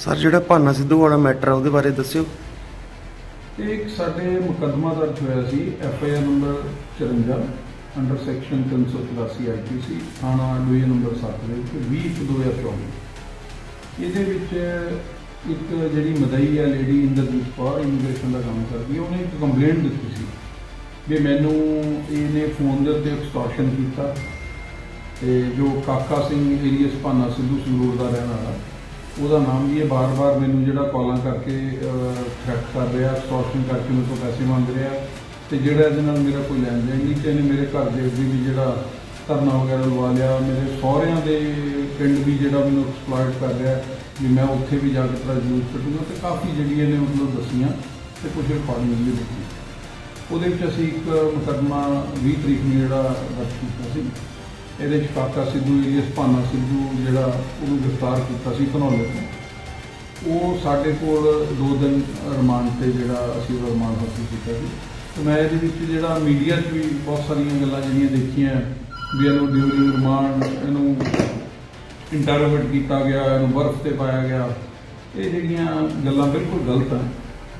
Sir, ਜਿਹੜਾ ਭਾਨਾ ਸਿੱਧੂ ਵਾਲਾ matter ਆ, ਉਹਦੇ ਬਾਰੇ ਦੱਸਿਓ। ਇਹ ਇੱਕ ਸਾਡੇ ਮੁਕੱਦਮਾ ਦਰਜ ਹੋਇਆ ਸੀ F I R number 54 under section 384 IPC ਥਾਣਾ ਡਿਵੀਜ਼ਨ ਨੰਬਰ 7 ਦੇ ਵਿੱਚ 20 2024 ਇਹਦੇ ਵਿੱਚ ਇੱਕ ਜਿਹੜੀ ਮਦਈ ਆ ਲੇਡੀ ਇੰਦਰਜੀਤ ਕੌਰ ਇਮੀਗ੍ਰੇਸ਼ਨ ਦਾ ਕੰਮ ਕਰਦੀ ਹੈ ਉਹਨੇ ਇੱਕ ਕੰਪਲੇਂਟ ਦਿੱਤੀ ਸੀ ਵੀ ਮੈਨੂੰ ਇਹਨੇ ਫੋਨ ਦੇ ਉੱਤੇ ਐਕਸਟੋਰਸ਼ਨ ਕੀਤਾ ਤੇ ਜੋ ਕਾਕਾ ਸਿੰਘ ਏਰੀਅਸ ਭਾਨਾ ਸਿੱਧੂ ਸੰਗਰੂਰ ਦਾ ਰਹਿਣ ਵਾਲਾ ਉਹਦਾ ਨਾਮ ਵੀ ਇਹ ਬਾਰ-ਬਾਰ ਮੈਨੂੰ ਜਿਹੜਾ ਕਾਲਾਂ ਕਰਕੇ ਥ੍ਰੈਟ ਕਰ ਰਿਹਾ ਐਕਸਟੋਰਸ਼ਨ ਕਰਕੇ ਮੇਰੇ ਤੋਂ ਪੈਸੇ ਮੰਗ ਰਿਹਾ ਤੇ ਜਿਹੜਾ ਇਹਦੇ ਨਾਲ ਮੇਰਾ ਕੋਈ ਲੈਣ ਦੇਣ ਨਹੀਂ, ਤੇ ਇਹਨੇ ਮੇਰੇ ਘਰ ਦੇ ਅੱਗੇ ਵੀ ਜਿਹੜਾ ਧਰਨਾ ਵਗੈਰਾ ਲਵਾ ਲਿਆ, ਮੇਰੇ ਸਹੁਰਿਆਂ ਦੇ ਪਿੰਡ ਵੀ ਜਿਹੜਾ ਮੈਨੂੰ ਐਕਸਪਲੋਇਟ ਕਰ ਰਿਹਾ ਵੀ ਮੈਂ ਉੱਥੇ ਵੀ ਜਾ ਕੇ ਤੇਰਾ ਜਲੂਸ ਕੱਢੂੰਗਾ ਤੇ ਕਾਫੀ ਜਿਹੜੀ ਇਹਨੇ ਮਤਲਬ ਦੱਸੀਆਂ ਤੇ ਕੁਝ ਰਿਕਾਰਡਿੰਗ ਵੀ ਦਿੱਤੀ ਉਹਦੇ ਵਿੱਚ ਅਸੀਂ ਇੱਕ ਮੁਕੱਦਮਾ 20 ਤਰੀਕ ਨੂੰ ਜਿਹੜਾ ਦਰਜ ਕੀਤਾ ਸੀ। ਇਹਦੇ ਵਿੱਚ ਕਾਕਾ ਸਿੱਧੂ ਏਰੀਅਸ ਭਾਨਾ ਸਿੱਧੂ ਜਿਹੜਾ ਉਹਨੂੰ ਗ੍ਰਿਫਤਾਰ ਕੀਤਾ ਸੀ ਧਨੌਲੇ ਤੋਂ। ਉਹ ਸਾਡੇ ਕੋਲ ਦੋ ਦਿਨ ਰਿਮਾਂਡ ਤੇ ਜਿਹੜਾ ਅਸੀਂ ਉਹ ਰਿਮਾਂਡ ਹਾਸਲ ਕੀਤਾ ਸੀ। ਤੇ ਮੈਂ ਇਹਦੇ ਵਿੱਚ ਜਿਹੜਾ ਮੀਡੀਆ 'ਚ ਵੀ ਬਹੁਤ ਸਾਰੀਆਂ ਗੱਲਾਂ ਜਿਹੜੀਆਂ ਦੇਖੀਆਂ, ਵੀ ਇਹਨੂੰ ਡਿਊਰਿੰਗ ਰਿਮਾਂਡ, ਇਹਨੂੰ ਇੰਟਰੋਗੇਟ ਕੀਤਾ ਗਿਆ, ਇਹਨੂੰ ਬਰਫ਼ ਤੇ ਪਾਇਆ ਗਿਆ, ਇਹ ਜਿਹੜੀਆਂ ਗੱਲਾਂ ਬਿਲਕੁਲ ਗਲਤ ਹਨ।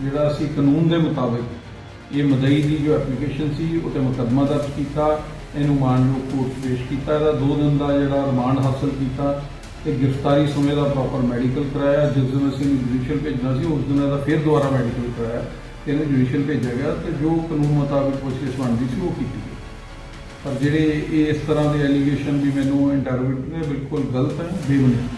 ਜਿਹੜਾ ਅਸੀਂ ਕਾਨੂੰਨ ਦੇ ਮੁਤਾਬਿਕ ਇਹ ਮਦਈ ਦੀ ਜੋ ਐਪਲੀਕੇਸ਼ਨ ਸੀ, ਉਹ ਤੇ ਮੁਕੱਦਮਾ ਦਰਜ ਕੀਤਾ ਇਹਨੂੰ ਮਾਨਯੋਗ ਕੋਰਟ 'ਚ ਪੇਸ਼ ਕੀਤਾ ਇਹਦਾ 2 ਦਿਨ ਦਾ ਜਿਹੜਾ ਰਿਮਾਂਡ ਹਾਸਲ ਕੀਤਾ ਤੇ ਗ੍ਰਿਫਤਾਰੀ ਸਮੇਂ ਦਾ ਪ੍ਰੋਪਰ ਮੈਡੀਕਲ ਕਰਾਇਆ, ਜਿਸ ਦਿਨ ਅਸੀਂ ਜੁਡੀਸ਼ੀਅਲ ਭੇਜਣਾ ਸੀ, ਉਸ ਦਿਨ ਇਹਦਾ ਫਿਰ ਦੁਬਾਰਾ ਮੈਡੀਕਲ ਕਰਾਇਆ ਤੇ ਇਹਨੂੰ ਜੁਡੀਸ਼ੀਅਲ ਭੇਜਿਆ ਗਿਆ ਤੇ ਜੋ ਕਾਨੂੰਨ ਮੁਤਾਬਿਕ ਪੁੱਛਗਿੱਛ ਬਣਦੀ ਸੀ ਉਹ ਕੀਤੀ ਗਈ। ਪਰ ਜਿਹੜੇ ਇਹ ਇਸ ਤਰ੍ਹਾਂ ਦੇ ਐਲੀਗੇਸ਼ਨ ਵੀ ਮੈਨੂੰ ਇੰਟਰਵਿਊ ਨੇ, ਬਿਲਕੁਲ ਗਲਤ ਹੈ ਬੇਬੁਨਿਆਦ